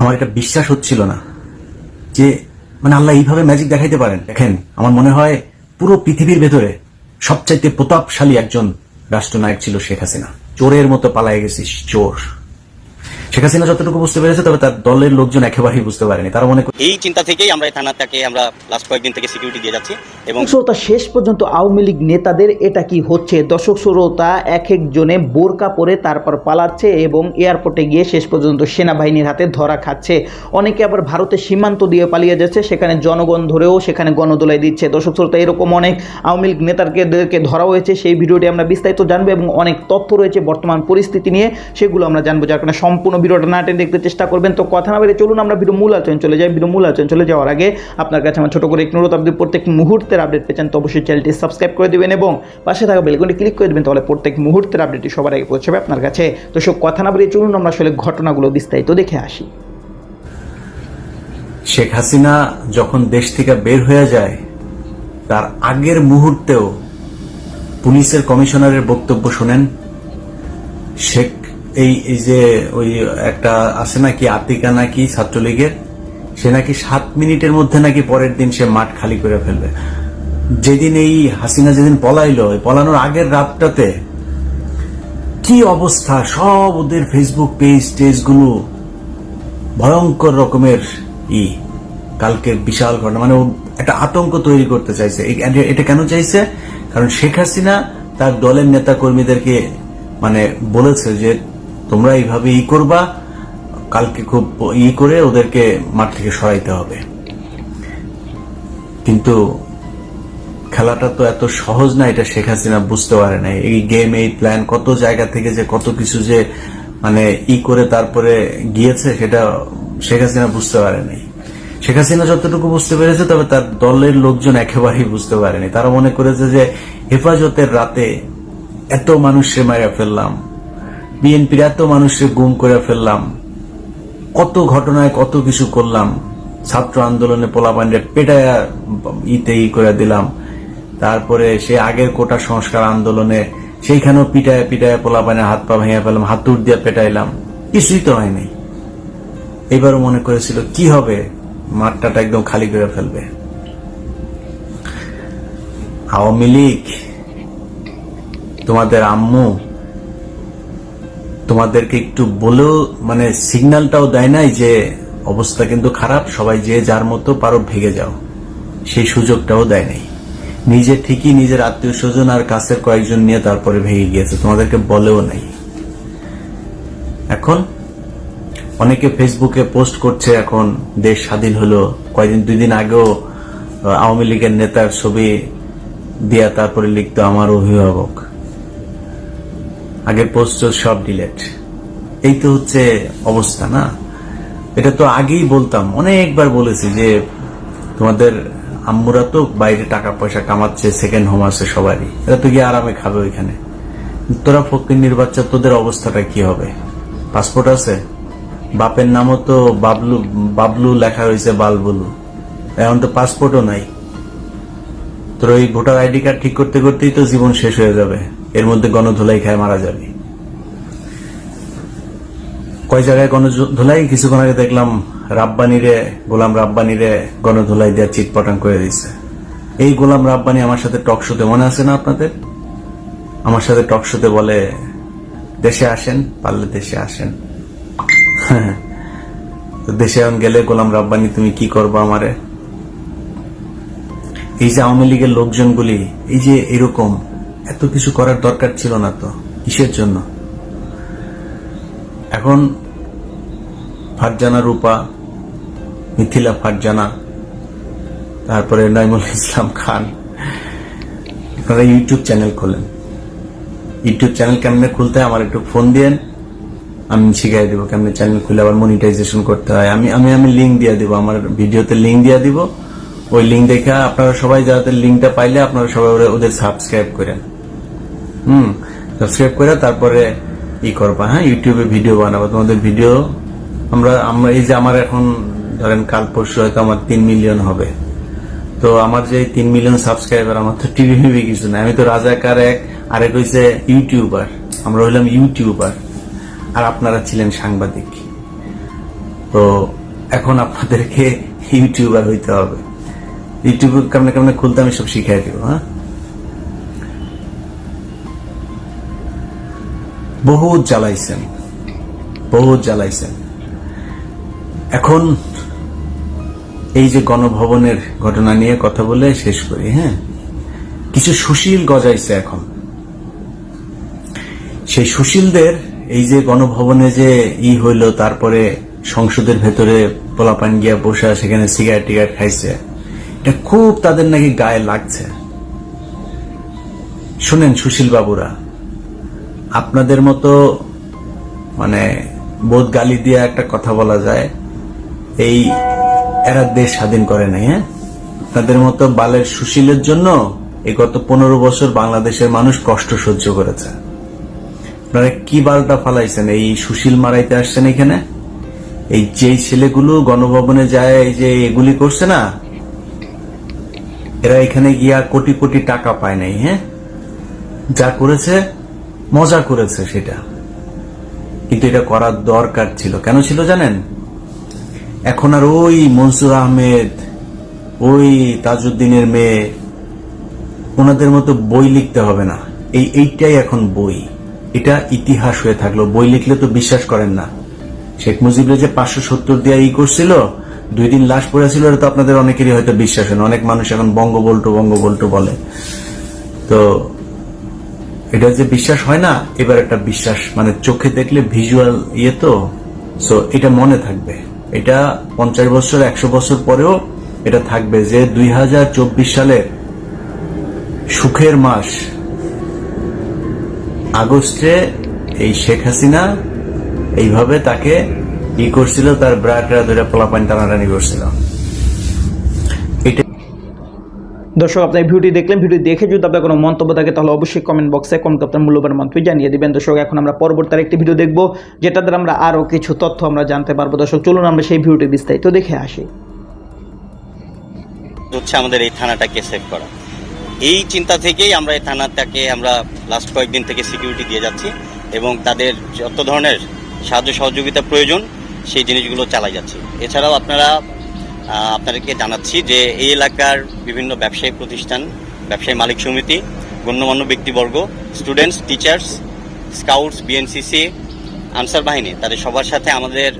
আমার এটা বিশ্বাস হচ্ছিল না যে মানে আল্লাহ এইভাবে ম্যাজিক দেখাইতে পারেন। দেখেন, আমার মনে হয় পুরো পৃথিবীর ভেতরে সবচাইতে প্রতাপশালী একজন রাষ্ট্রনায়ক ছিল শেখ হাসিনা। চোরের মতো পালায় গেছিস চোর। শেখ হাসিনা যতটুকু বুঝতে পেরেছে তবে তার দলের লোকজন একেবারেই বুঝতে পারেনি। তারা মনে এই চিন্তা থেকেই আমরা এই থানাটাকে আমরা লাস্ট কয়েকদিন থেকে সিকিউরিটি দিয়ে যাচ্ছি এবং শ্রোতা শেষ পর্যন্ত আওয়ামী লীগ নেতাদের এটা কি হচ্ছে? দর্শক শ্রোতা এক একজনে বোরকা পরে তারপর পালাচ্ছে এবং এয়ারপোর্টে গিয়ে শেষ পর্যন্ত সেনাবাহিনীর হাতে ধরা খাচ্ছে। অনেকে আবার ভারতের সীমান্ত দিয়ে পালিয়ে যাচ্ছে সেখানে জনগণ ধরেও সেখানে গণদোলাই দিচ্ছে। দর্শক শ্রোতা এরকম অনেক আওয়ামী লীগ নেতাদেরকে ধরা হয়েছে সেই ভিডিওটি আমরা বিস্তারিত জানব এবং অনেক তথ্য রয়েছে বর্তমান পরিস্থিতি নিয়ে। সেগুলো আমরা জানব যার কারণে সম্পূর্ণ ভিডিওটা না টেনে দেখতে চেষ্টা করবেন। তো কথা না বেরিয়ে চলুন, আমরা ভিডিও মূল আলোচনা চলে যাই। ভিডিও মূল আলোচনা চলে যাওয়ার আগে আপনার কাছে আমার ছোট করে এক অনুরোধ, আপনি প্রত্যেক মুহূর্তের আপডেট পেয়েছেন তো অবশ্যই চ্যানেলটি সাবস্ক্রাইব করে দেবেন এবং পাশে থাকা বেলকনটি ক্লিক করে দেবেন, তাহলে প্রত্যেক মুহূর্তের আপডেটটি সবার আগে পৌঁছাবে আপনার কাছে। তো সব কথা না বেরিয়ে চলুন, আমরা আসলে ঘটনাগুলো বিস্তারিত দেখে আসি। শেখ হাসিনা যখন দেশ থেকে বের হয়ে যায়, তার আগের মুহূর্তেও পুলিশের কমিশনারের বক্তব্য শোনেন শেখ এই যে ওই একটা আছে নাকি আতিকা নাকি ছাত্রলীগের? সে নাকি সাত মিনিটের মধ্যে নাকি পরের দিন সে মাঠ খালি করে ফেলবে। যেদিন এই হাসিনা যেদিন পলাইলো পলানোর আগের রাতটাতে কি অবস্থা? সব ওদের ফেসবুক পেজ টেজগুলো ভয়ঙ্কর রকমের ই। কালকের বিশাল ঘটনা মানে একটা আতঙ্ক তৈরি করতে চাইছে। এটা কেন চাইছে? কারণ শেখ হাসিনা তার দলের নেতা কর্মীদেরকে মানে বলেছে যে তোমরা এইভাবে ই করবা, কালকে খুব ই করে ওদেরকে মাঠ থেকে সরাইতে হবে। কিন্তু খেলাটা তো এত সহজ না, এটা শেখ হাসিনা বুঝতে পারে না এই গেম এই প্ল্যান কত জায়গা থেকে যে কত কিছু যে মানে ই করে তারপরে গিয়েছে, সেটা শেখ হাসিনা বুঝতে পারে নাই। শেখ হাসিনা যতটুকু বুঝতে পেরেছে, তবে তার দলের লোকজন একেবারেই বুঝতে পারেনি। তারা মনে করেছে যে হেফাজতের রাতে এত মানুষকে মারা ফেললাম। বিএনপির এত মানুষকে গুম করে ফেললাম। কত ঘটনায় কত কিছু করলাম। ছাত্র আন্দোলনে পোলাপান্ডে পেটায়া ইতে ই করে দিলাম। তারপরে সে আগের কোটা সংস্কার আন্দোলনে সেইখানেও পিটায় পিটায় পোলাপানের হাত পা ভেঙে ফেলাম হাতুর দিয়ে পেটাইলাম। কিছুই তো হয়নি। এবারও মনে করেছিল, কি হবে? মাঠটাটা একদম খালি করে ফেলবে। আওয়ামী লীগ, তোমাদের আম্মু তোমাদেরকে একটু বলেও মানে সিগন্যালটাও দেয় নাই যে অবস্থা কিন্তু খারাপ, সবাই যে যার মতো পারো ভেগে যাও। সেই সুযোগটাও দেয় নাই। নিজে ঠিকই নিজের আত্মীয় স্বজন আর কাছের কয়েকজন নিয়ে তারপরে ভেঙে গিয়েছে, তোমাদেরকে বলেও নাই। এখন অনেকে ফেসবুকে পোস্ট করছে, এখন দেশ স্বাধীন হলো। কয়েকদিন, দুই দিন আগেও আওয়ামী লীগের নেতার ছবি দিয়া তারপরে লিখতো, আমার অভিভাবক। আগের পোস্ট সব ডিলেট এই তো হচ্ছে অবস্থা, না? এটা তো আগেই বলতাম, অনেকবার বলেছি যে তোমাদের আম্মুরা তো বাইরে টাকা পয়সা কামাচ্ছে সেকেন্ড হোম আছে সবারই। এরা তো গিয়ে আরামে খাবে ওইখানে। তোরা ফকির বাচ্চা তোদের অবস্থাটা কি হবে? পাসপোর্ট আছে? বাপের নামও তো বাবলু বাবলু লেখা হয়েছে বালবুলু। এখন তো পাসপোর্টও নাই। তোর ওই ভোটার আইডি কার্ড ঠিক করতে করতেই তো জীবন শেষ হয়ে যাবে। এর মধ্যে গণধোলাই খায় মারা যাবে। কয় জায়গায় গণধোলাই? কিছুক্ষণ আগে দেখলাম রাব্বানিরে, গোলাম রাব্বানিরে গণধোলাই দেওয়া চিটপটাং করে দিচ্ছে এই গোলাম রাব্বানি আমার সাথে টক শোতে মনে আছে না আপনাদের? আমার সাথে টক শোতে বলে, দেশে আসেন, পারলে দেশে আসেন। দেশে এখন গেলে গোলাম রাব্বানি, তুমি কি করব আমারে? এই যে আওয়ামী লীগের লোকজনগুলি, এই যে এরকম এত কিছু করার দরকার ছিল না তো, কিসের জন্য? এখন ফারজানা রূপা, মিথিলা ফারজানা, তারপরে নাইমুল ইসলাম খান, আপনারা ইউটিউব চ্যানেল খোলেন। ইউটিউব চ্যানেল কেমনে খুলতে আমার একটু ফোন দিয়েন, আমি শিখাই দিব কেমনে চ্যানেল খুলে আবার মনিটাইজেশন করতে হয়। আমি আমি আমি লিঙ্ক দিয়ে দিব, আমার ভিডিওতে লিঙ্ক দিয়ে দিব। ওই লিঙ্ক দেখে আপনারা সবাই যাদের লিঙ্কটা পাইলে আপনারা সবাই ওদের সাবস্ক্রাইব করেন। হুম সাবস্ক্রাইব করে তারপরে ই করবা হ্যাঁ? ইউটিউবে ভিডিও বানাবো। তোমাদের ভিডিও আমরা আমরা, এই যে আমার এখন, ধরেন কাল পরশু হয়তো আমার তিন মিলিয়ন হবে। তো আমার যে তিন মিলিয়ন সাবস্ক্রাইবার আমার তো টিভি মিভি কিছু না আমি তো রাজাকার এক, আরেক হইছে ইউটিউবার আমরা হইলাম ইউটিউবার আর আপনারা ছিলেন সাংবাদিক। তো এখন আপনাদেরকে ইউটিউবার হইতে হবে। ইউটিউব কেমনে কেমনে খুলতে আমি সব শিখাই দিব হ্যাঁ? বহুত জ্বালাইছেন। বহুত জ্বালাইছেন। এখন এই যে গণভবনের ঘটনা নিয়ে কথা বলে শেষ করি হ্যাঁ? কিছু সুশীল গজাইছে এখন। সেই সুশীলদের এই যে গণভবনে যে ই হইল, তারপরে সংসদের ভেতরে পোলাপান গিয়া বসে সেখানে সিগারেট টিগারেট খাইছে, এটা খুব তাদের নাকি গায়ে লাগছে। শুনেন সুশীল বাবুরা আপনাদের মতো মানে বোধ গালি দিয়ে একটা কথা বলা যায়। এই এরা দেশ স্বাধীন করে নাই হ্যাঁ? তাদের মতো বালের সুশীলের জন্য এই গত পনেরো বছর বাংলাদেশের মানুষ কষ্ট সহ্য করেছে। আপনারা কি বালটা ফালাইছেন? এই সুশীল মারাইতে আসছেন এখানে? এই যেই ছেলেগুলো গণভবনে যায়, এই যে এগুলি করছে না, এরা এখানে গিয়া কোটি কোটি টাকা পায় নাই হ্যাঁ? যা করেছে মজা করেছে সেটা। কিন্তু এটা করার দরকার ছিল। কেন ছিল জানেন? এখন আর ওই মনসুর আহমেদ, ওই তাজউদ্দিনের মেয়ে, ওনাদের মতো বই লিখতে হবে না। এই এইটাই এখন বই। এটা ইতিহাস হয়ে থাকল। বই লিখলে তো বিশ্বাস করেন না। শেখ মুজিবের যে পাঁচশো সত্তর দিয়ে ই করছিল, দুই দিন লাশ পড়েছিল তো আপনাদের অনেকেরই হয়তো বিশ্বাস হয় অনেক মানুষ এখন বঙ্গবল্টু বঙ্গবল্টু বলে। তো এটা যে বিশ্বাস হয় না, এবার একটা বিশ্বাস মানে চোখে দেখলে ভিজুয়াল ইয়ে তো সো এটা মনে থাকবে। এটা পঞ্চাশ বছর, একশো বছর পরেও এটা থাকবে যে দুই হাজার চব্বিশ সালের সুখের মাস, আগস্টে এই শেখ হাসিনা এইভাবে তাকে ই করছিল, তার ব্রাটা ধরে পোলাপান টানাটানি করছিল এটা দর্শক, আপনার ভিডিওটি দেখলেন ভিডিও দেখে যদি আপনার কোনো মন্তব্য থাকে, তাহলে অবশ্যই কমেন্ট বক্সে কমেন্ট আপনার মূল্যবান মন্তব্য জানিয়ে দিবেন। দর্শক, এখন আমরা পরবর্তী আরেকটি ভিডিও দেখব যেটা দ্বারা আমরা আরও কিছু তথ্য আমরা জানতে পারব। দর্শক, চলুন আমরা সেই ভিডিওটি বিস্তারিত দেখে আসি। হচ্ছে আমাদের এই থানাটাকে সেভ করা। এই চিন্তা থেকেই আমরা এই থানাটাকে আমরা লাস্ট কয়েকদিন থেকে সিকিউরিটি দিয়ে যাচ্ছি এবং তাদের যত ধরনের সাহায্য সহযোগিতা প্রয়োজন, সেই জিনিসগুলো চালাই যাচ্ছি। এছাড়াও আপনারা আপনাদেরকে জানাচ্ছি যে এই এলাকার বিভিন্ন ব্যবসায়িক প্রতিষ্ঠান, ব্যবসায়ী মালিক সমিতি, গণ্যমান্য ব্যক্তিবর্গ students teachers scouts BNCC Ansar বাহিনী, তাদের সবার সাথে আমাদের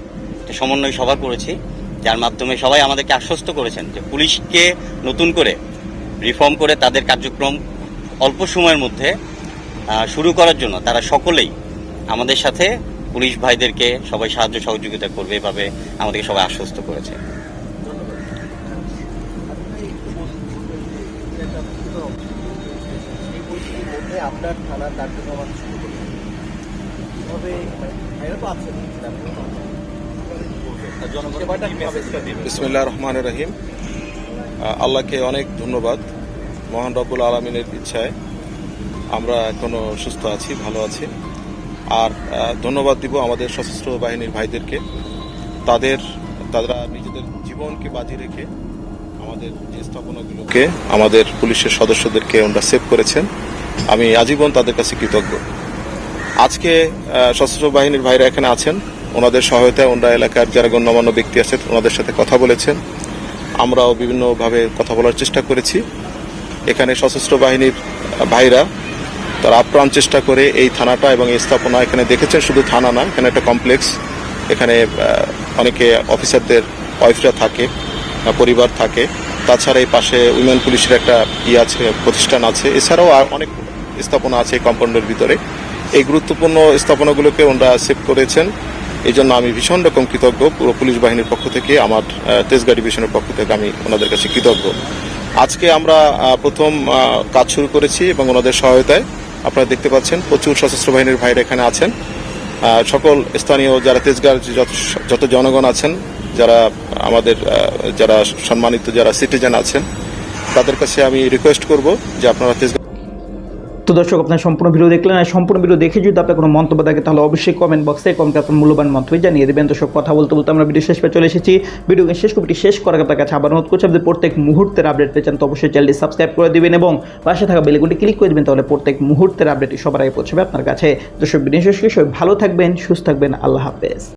সমন্বয় সভা করেছি, যার মাধ্যমে সবাই আমাদেরকে আশ্বস্ত করেছেন যে পুলিশকে নতুন করে রিফর্ম করে তাদের কার্যক্রম অল্প সময়ের মধ্যে শুরু করার জন্য তারা সকলেই আমাদের সাথে পুলিশ ভাইদেরকে সবাই সাহায্য সহযোগিতা করবে এভাবে আমাদেরকে সবাই আশ্বস্ত করেছে। আপনার থানার শুরু কীভাবে তো রহমান রহিম। আল্লাহকে অনেক ধন্যবাদ। মহান রব্বুল আলমিনের ইচ্ছায় আমরা এখনও সুস্থ আছি, ভালো আছি। আর ধন্যবাদ দিব আমাদের সশস্ত্র বাহিনীর ভাইদেরকে। তাদের, তারা নিজেদের জীবনকে বাজি রেখে আমাদের যে স্থাপনাগুলোকে আমাদের পুলিশের সদস্যদেরকে ওনারা সেভ করেছেন। আমি আজীবন তাদের কাছে কৃতজ্ঞ। আজকে সশস্ত্র বাহিনীর ভাইরা এখানে আছেন। ওনাদের সহায়তায় ওনারা এলাকার যারা গণ্যমান্য ব্যক্তি আছেন ওনাদের সাথে কথা বলেছেন। আমরাও বিভিন্নভাবে কথা বলার চেষ্টা করেছি। এখানে সশস্ত্র বাহিনীর ভাইরা, তারা আপ্রাণ চেষ্টা করে এই থানাটা এবং এই স্থাপনা এখানে দেখেছেন। শুধু থানা না, এখানে একটা কমপ্লেক্স এখানে অনেকে অফিসারদের ওয়াইফরা থাকে। পরিবার থাকে। তাছাড়া এই পাশে উইমেন পুলিশের একটা ই আছে, প্রতিষ্ঠান আছে। এছাড়াও আর অনেক স্থাপনা আছে এই কম্পাউন্ডের ভিতরে। এই গুরুত্বপূর্ণ স্থাপনাগুলোকে ওনারা সেভ করেছেন। এই জন্য আমি ভীষণ রকম কৃতজ্ঞ। পুরো পুলিশ বাহিনীর পক্ষ থেকে, আমার তেজগাঁ ডিভিশনের পক্ষ থেকে আমি ওনাদের কাছে কৃতজ্ঞ। আজকে আমরা প্রথম কাজ শুরু করেছি এবং ওনাদের সহায়তায় আপনারা দেখতে পাচ্ছেন, প্রচুর সশস্ত্র বাহিনীর ভাইরা এখানে আছেন। সকল স্থানীয় যারা তেজগাঁর যত যত জনগণ আছেন যারা আমাদের যারা সম্মানিত যারা সিটিজেন আছেন, তাদের কাছে আমি রিকোয়েস্ট করব যে আপনারা তো দর্শক, আপনার সম্পূর্ণ ভিডিও দেখলেন। আর সম্পূর্ণ ভিডিও দেখে যদি আপনার কোনো মন্তব্য থাকে, তাহলে অবশ্যই কমেন্ট বক্সে কমেন্ট আপনার মূল্যবান মন্তব্য জানিয়ে দেবেন। তো সব কথা বলতে বলতে আমরা ভিডিও শেষ পেয়ে চলে এসেছি। ভিডিওকে শেষ কপিটি শেষ করার আপনার কাছে আবার অনুরোধ করছি, আপনি প্রত্যেক মুহূর্তের আপডেট পেয়ে চান তো অবশ্যই চ্যানেলটি সাবস্ক্রাইব করে দেবেন এবং পাশে থাকা বেলগুটি ক্লিক করে দিবেন, তাহলে প্রত্যেক মুহূর্তের আপডেটটি সবার আগে পৌঁছবে আপনার কাছে। দর্শক ভিডিও শেষ সবাই ভালো থাকবেন, সুস্থ থাকবেন। আল্লাহ হাফেজ।